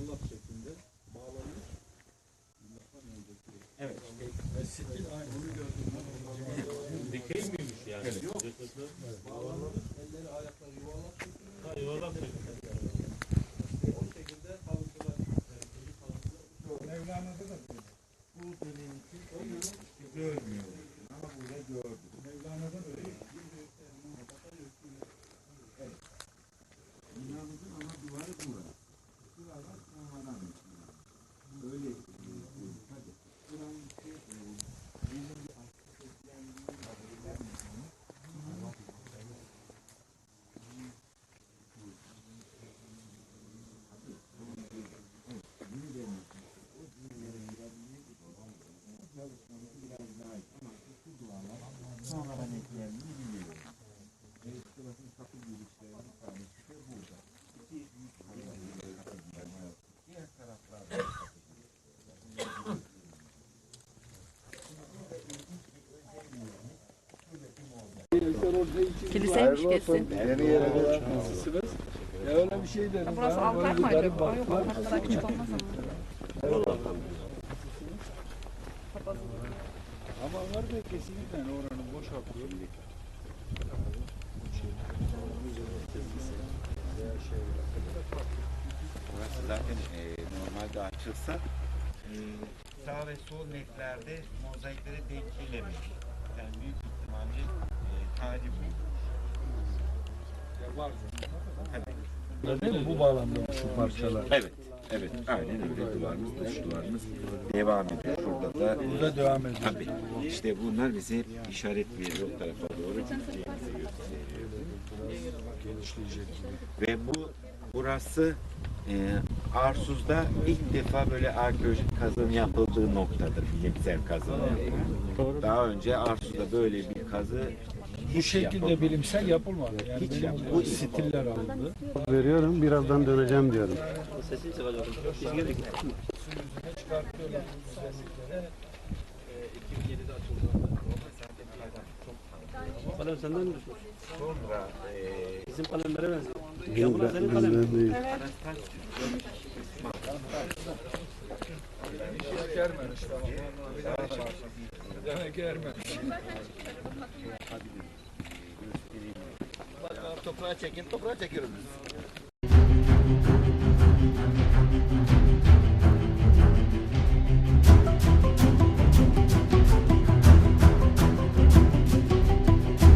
musallat şeklinde bağlanmış. Evet. E, aynı. Onu gördüm. Dikey miymiş yani? Evet. Yok. Bağlanmış. Elleri ayakları yuvarlak şeklinde. Ha yuvarlak şeklinde. Şekilde havuzlar. Mevlana'da da bu dönemki o dönem görmüyor. Ama burada gördüm. Eklendiğini biliyorum. Restoranın kapı girişlerinin tanesi de burada. İki büyük var. Diğer taraflarda. Kiliseymiş kesin. Yeni yere nasılsınız? Ya öyle bir şey dedim. Burası altar mı acaba? Yok altar kadar küçük olmaz ama. Ama var da kesinlikle oranın boşaltıyor. Burası zaten e, normalde açılsa e, sağ ve sol netlerde mozaiklere denk gelememiş. Yani büyük ihtimalle e, tarihi bu. Tabii. Değil mi? Bu bağlamda şu parçalar. Evet, evet. Aynen öyle. Duvarımız, dış duvarımız devam ediyor. Şurada da Burada devam ediyor. Tabii. İşte bunlar bize hep işaret veriyor o tarafa doğru. Ve bu burası e, Arsuz'da ilk defa böyle arkeolojik kazım yapıldığı noktadır. Bilimsel kazım. Daha önce Arsuz'da böyle bir kazı Bu şekilde bilimsel yapılmadı. Yani Hiç bu stiller alındı. veriyorum. Birazdan döneceğim diyorum. Kalem senden mi düşmüş? Sonra e, Bizim kalemlere benziyor. Ya Benim, bunlar değil. Germemiş tamam. Germemiş. göstereyim. Toprağa çekin, toprağa çekiyoruz biz.